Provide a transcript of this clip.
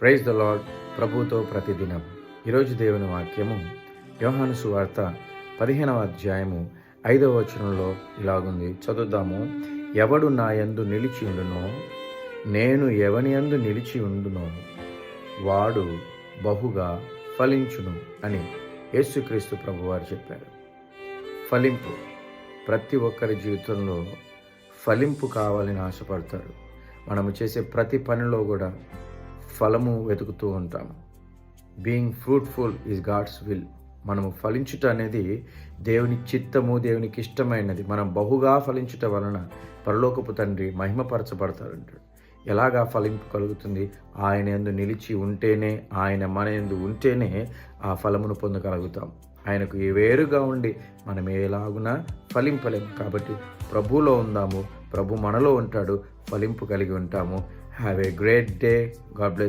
Praise the lord ప్రభుతో ప్రతిదినం. ఈరోజు దేవుని వాక్యము యోహాను సువార్త పదిహేనవ అధ్యాయము ఐదవ వచనంలో ఇలాగుంది. చదువుదాము. ఎవడు నా యందు నిలిచి ఉండునో నేను ఎవని యందు నిలిచి ఉండునో వాడు బహుగా ఫలించును అని యేసుక్రీస్తు ప్రభువారు చెప్పారు. ఫలింపు. ప్రతి ఒక్కరి జీవితంలో ఫలింపు కావాలని ఆశపడతారు. మనము చేసే ప్రతి పనిలో కూడా ఫలము వెతుకుతూ ఉంటాము. Being fruitful is God's will మనము ఫలించుట అనేది దేవుని చిత్తము దేవునికి ఇష్టమైనది. మనం బహుగా ఫలించుట వలన పరలోకపు తండ్రి మహిమపరచబడతాడంటాడు. ఎలాగా ఫలింపు కలుగుతుంది? ఆయన ఎందు నిలిచి ఉంటేనే ఆయన మన ఎందు ఉంటేనే ఆ ఫలమును పొందగలుగుతాం. ఆయనకు వేరుగా ఉండి మనం ఎలాగునా ఫలింపలేము కాబట్టి ప్రభువులో ఉందాము. ప్రభు మనలో ఉంటాడు. ఫలింపు కలిగి ఉంటాము. Have a great day God bless